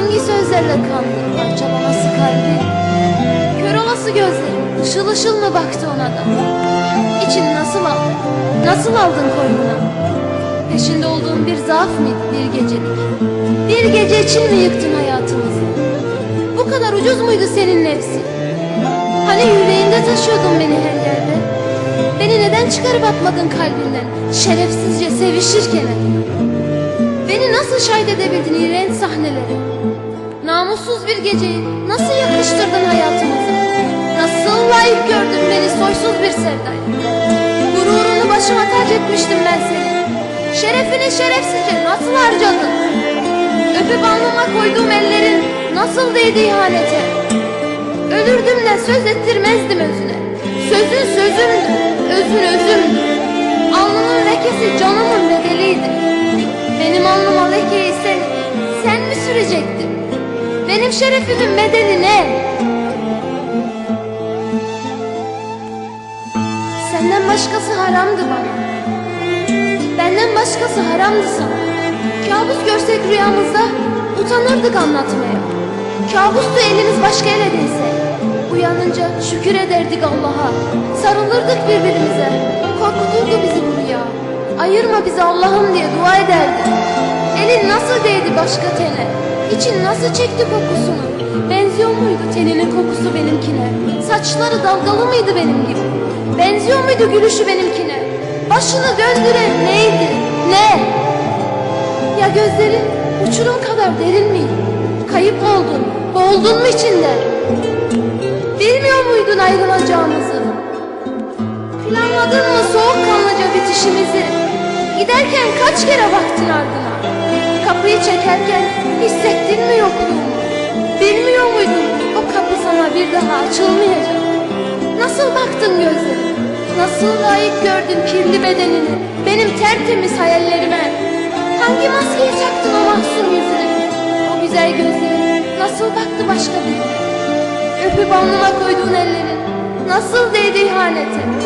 de kandı parçalaması kalbi. Kör olası gözlerin ışıl ışıl mı baktı ona da? İçin nasıl aldın, nasıl aldın koynuna? Peşinde olduğun bir zaaf mıydı? Bir gecelik Bir gece için mi yıktın hayatımızı? Bu kadar ucuz muydu senin nefsin? Hani yüreğinde taşıyordun beni her yerde? Beni neden çıkarıp atmadın kalbinden? Şerefsizce sevişirken. Beni nasıl şahit edebildin iğrenç sahneleri Namussuz bir geceyi nasıl yakıştırdın hayatımıza? Nasıl layık gördün beni soysuz bir sevdaya? Gururunu başıma tac etmiştim ben seni Şerefini şerefsizce nasıl harcadın? Öpüp alnıma koyduğum ellerin nasıl değdi ihanete? Ölürdüm de söz ettirmezdim özüne. Sözün sözümdü, özün özümdü Benim şerefimin bedeli ne? Senden başkası haramdı bana. Benden başkası haramdı sana. Kabus görsek rüyamızda utanırdık anlatmaya. Kabustu elimiz başka ele değse Uyanınca şükür ederdik Allah'a. Sarılırdık birbirimize. Korkuturdu bizi bu rüya. Ayırma bizi Allah'ım diye dua ederdik Elin nasıl değdi başka tene İçin nasıl çekti kokusunu? Benziyor muydu teninin kokusu benimkine? Saçları dalgalı mıydı benim gibi? Benziyor muydu gülüşü benimkine? Başını döndüren neydi? Ne? Ya gözlerin uçurum kadar derin miydi Kayıp oldun. Boğuldun mu içinde? Bilmiyor muydun ayrılacağımızı? Planladın mı soğukkanlıca bitişimizi? Giderken kaç kere baktın ardına Kapıyı çekerken hissettin mi yokluğumu Bilmiyor muydun o kapı sana bir daha açılmayacak? Nasıl baktın gözlerime Nasıl layık gördün kirli bedenini Benim tertemiz hayallerime? Hangi maskeyi taktın o mahzun yüzüne? O güzel gözlerin Nasıl baktı başka birine? Öpüp alnıma koyduğun ellerin Nasıl değdi ihanete